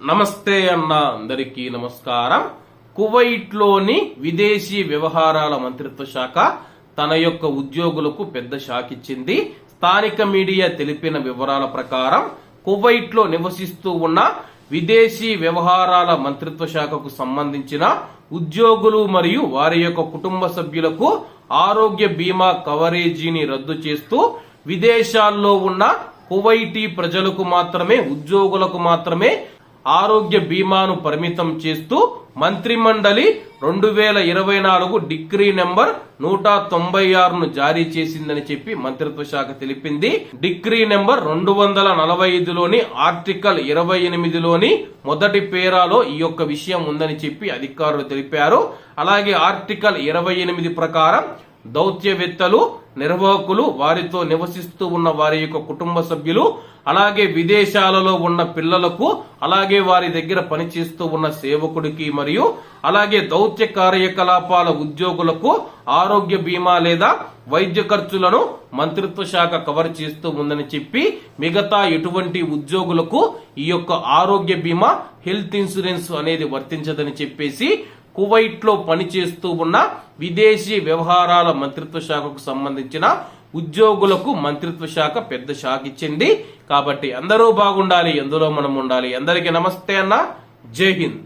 నమస్తే అన్న అందరికీ నమస్కారం. కువైట్లోని విదేశీ వ్యవహారాల మంత్రిత్వ శాఖ తన యొక్క ఉద్యోగులకు పెద్ద షాక్ ఇచ్చింది. స్థానిక మీడియా తెలిపిన వివరాల ప్రకారం కువైట్లో నివసిస్తూ ఉన్న విదేశీ వ్యవహారాల మంత్రిత్వ శాఖకు సంబంధించిన ఉద్యోగులు మరియు వారి యొక్క కుటుంబ సభ్యులకు ఆరోగ్య బీమా కవరేజీని రద్దు చేస్తూ విదేశాల్లో ఉన్న కువైటీ ప్రజలకు మాత్రమే ఉద్యోగులకు మాత్రమే ఆరోగ్య బీమాను పరిమితం చేస్తూ మంత్రిమండలి రెండు వేల ఇరవై నాలుగు డిగ్రీ నెంబర్ నూట తొంభై ఆరును జారీ చేసిందని చెప్పి మంత్రిత్వ శాఖ తెలిపింది. డిగ్రీ నెంబర్ రెండు వందల నలభై ఐదులోని ఆర్టికల్ ఇరవై ఎనిమిదిలోని మొదటి పేరాలో ఈ యొక్క విషయం ఉందని చెప్పి అధికారులు తెలిపారు. అలాగే ఆర్టికల్ ఇరవై ఎనిమిది ప్రకారం దౌత్యవేత్తలు నిర్వాహకులు వారితో నివసిస్తూ ఉన్న వారి యొక్క కుటుంబ సభ్యులు అలాగే విదేశాలలో ఉన్న పిల్లలకు అలాగే వారి దగ్గర పనిచేస్తూ ఉన్న సేవకుడికి మరియు అలాగే దౌత్య కార్యకలాపాల ఉద్యోగులకు ఆరోగ్య బీమా లేదా వైద్య ఖర్చులను మంత్రిత్వ శాఖ కవర్ చేస్తూ ఉందని చెప్పి మిగతా ఎటువంటి ఉద్యోగులకు ఈ యొక్క ఆరోగ్య బీమా హెల్త్ ఇన్సూరెన్స్ అనేది వర్తించదని చెప్పేసి కువైట్లో పనిచేస్తూ ఉన్న విదేశీ వ్యవహారాల మంత్రిత్వ శాఖకు సంబంధించిన ఉద్యోగులకు మంత్రిత్వ శాఖ పెద్ద షాక్ ఇచ్చింది. కాబట్టి అందరూ బాగుండాలి ఎందులో మనం ఉండాలి. అందరికీ నమస్తే అన్న. జై హింద్.